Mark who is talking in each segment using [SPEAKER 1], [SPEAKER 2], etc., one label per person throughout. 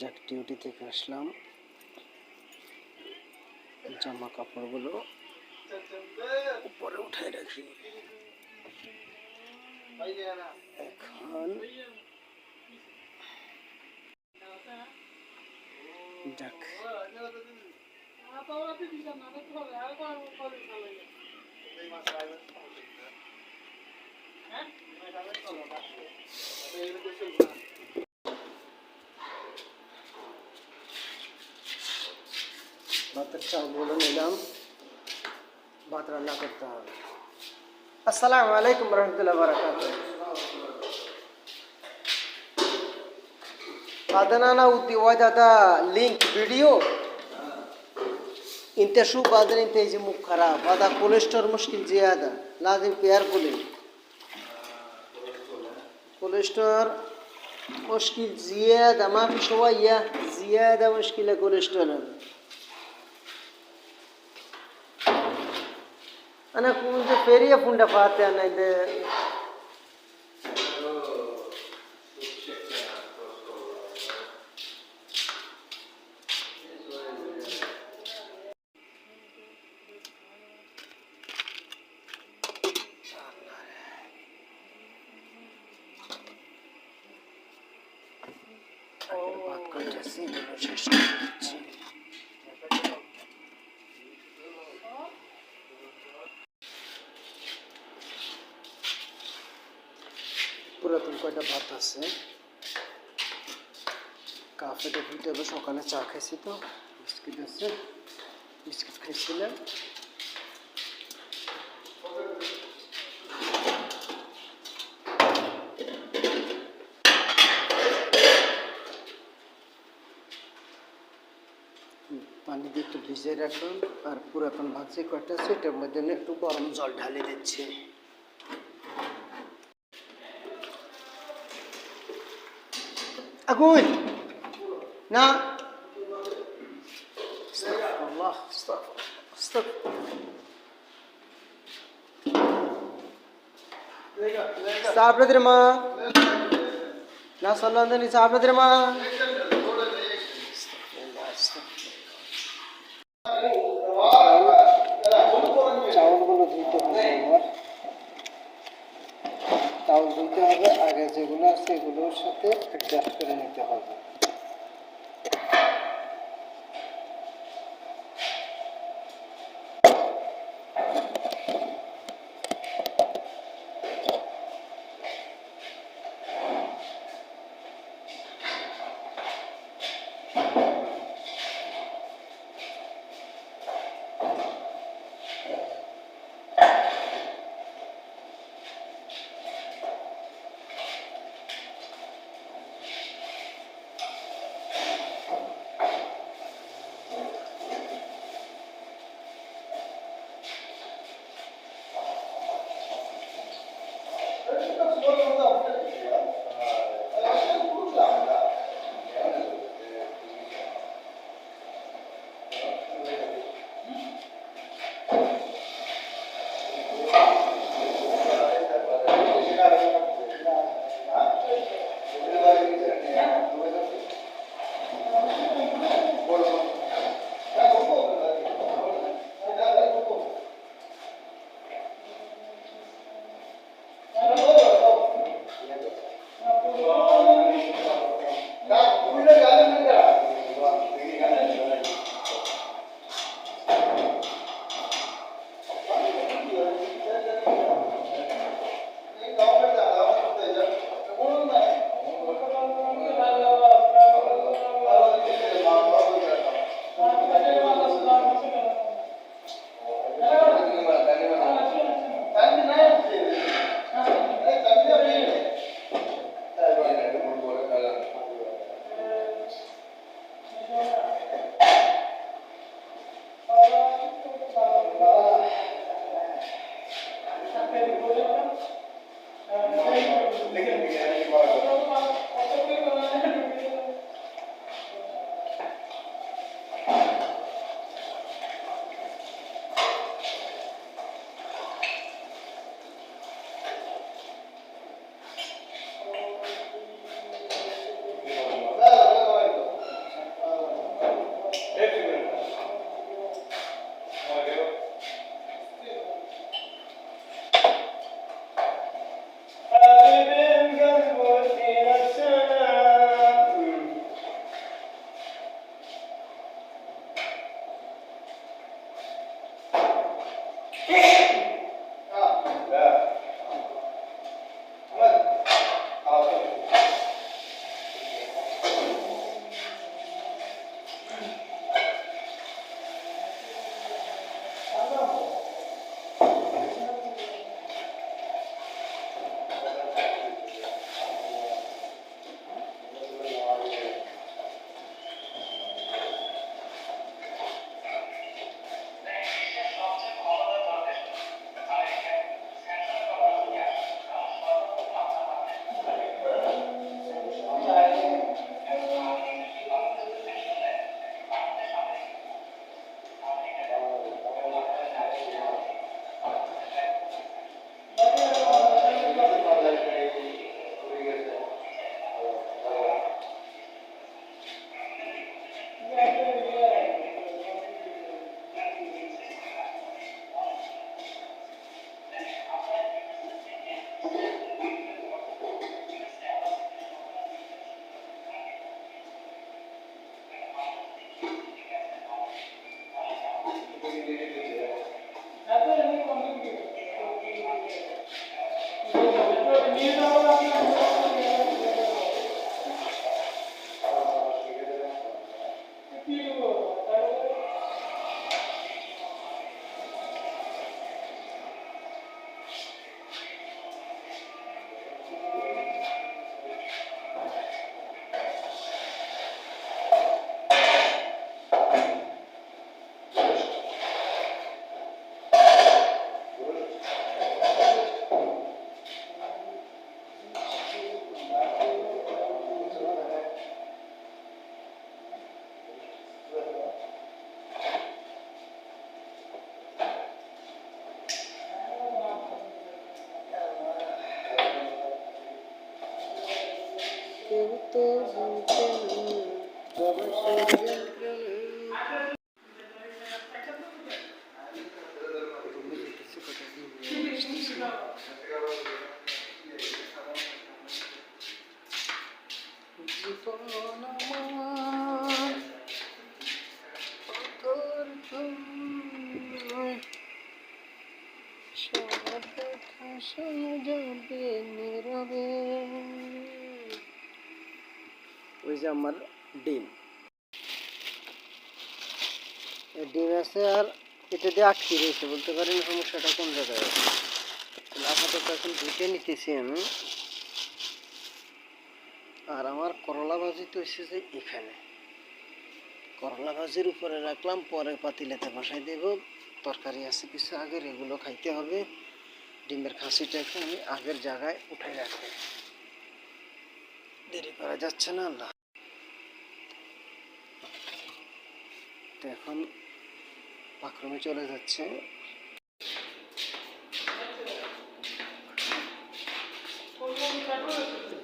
[SPEAKER 1] যাক ডিউটি থেকে আসলাম। জামা কাপড়গুলো উপরে উঠাই রাখি। এখন যাক। ভাতের চালগুলো নিলাম ভাত রান্না করতে হবে আসসালামু আলাইকুম রহমতুল্লাহ বারাকাত أدنانا ودي وجد لينك فيديو انت شو بعدين انت يجي مو خراب هذا كوليسترول مشكل زيادة لازم كيرفولي كوليسترول مشكل زيادة ما في شوية زيادة مشكلة كوليسترول ಕುಂಜು ಪೆರಿಯ ಪುಂಡ ಪಾತ್ಯಾನ ಇದು Oh, I'm just seeing the পুরাতন কয়টা ভাত আছে? কাফেতে ফুটে হবে, সকালে চা খাইছি তো। বিস্কিট আছে। বিস্কিট খাইছিলাম। পানি দিয়ে একটু ভিজিয়ে রাখুন। আর পুরাতন ভাত যে কয়টা আছে, এটার মধ্যে একটু গরম জল ঢালে দিচ্ছি। أقول. نعم. استغفر الله. استغفر. استغفر الله استغفر நான் استغفر استغفر நீ استغفر தெரியுமா চাউল দিতে হবে। আগে যেগুলো আছে এগুলোর সাথে অ্যাডজাস্ট করে নিতে হবে। Thank you. Hey! এটা হলো আপনার কথা যাবে নীরবে। ওই যে আমার ডিম। ডিম আছে আর এটা দিয়ে আটকে রয়েছে বলতে পারেন সমস্যাটা কোন জায়গায় আছে? আপাতত এখন দুইটা নিতেছি আমি। আর আমার করলা ভাজি তো এসেছে এখানে। করলা ভাজির উপরে রাখলাম পরে পাতিলেতে বসাই দেব। তরকারি আছে কিছু আগের এগুলো খাইতে হবে। ডিমের খাসিটাকে আমি আগের জায়গায় উঠে রাখব। দেরি করা যাচ্ছে না আল্লাহ তো এখন পাকরমে চলে যাচ্ছে।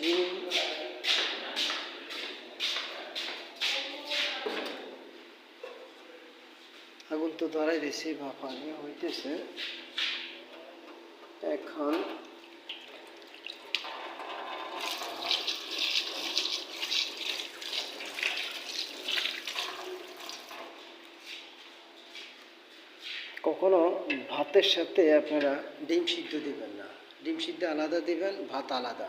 [SPEAKER 1] ডিম। আগুন তো ধরাই দিয়েছি বা পানি হইতেছে। এখন কখনো ভাতের সাথে আপনারা ডিম সিদ্ধ দিবেন না। ডিম সিদ্ধ আলাদা দিবেন, ভাত আলাদা।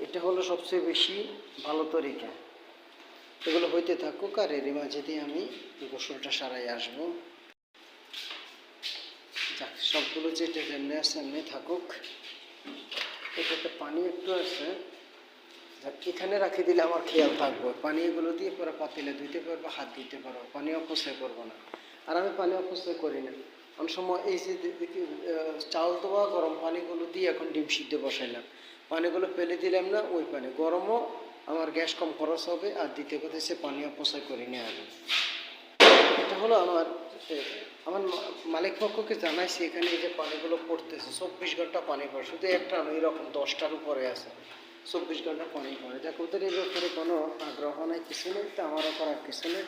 [SPEAKER 1] এটা হলো সবচেয়ে বেশি ভালো তরিকা। এগুলো হইতে থাকুক আর এর মাঝে দিয়ে আমি গোসলটা সারাই আসব। যাক, সবগুলো যেটা যেমনি আছে এমনি থাকুক। এটাতে পানি একটু আছে। যাক, এখানে রাখি দিলে আমার খেয়াল থাকব। পানি এগুলো দিয়ে পরে পাতিলে ধুইতে পারব, হাত দিতে পারব। পানি অপচয় করব না। আর আমি পানি অপচয় করি না। অনেক সময় এই যে চাল দেওয়া গরম পানিগুলো দিয়ে এখন ডিম সিদ্ধ বসাইলাম। পানিগুলো ফেলে দিলাম না, ওই পানি। গরমও আমার গ্যাস কম খরচ হবে, আর দ্বিতীয় কথা সে পানি অপচয় করি না আমি। এটা হলো আমার আমার মালিক পক্ষকে জানাইছি এখানে এই যে পানিগুলো পড়তেছে, চব্বিশ ঘণ্টা পানি পড়ে, শুধু একটা নয় এরকম দশটার উপরে আছে। চব্বিশ ঘণ্টা পানি পড়ে। যাক ওদের এই ব্যাপারে কোনো আগ্রহ নাই, কিছু নেই, তো আমারও করার কিছু নেই।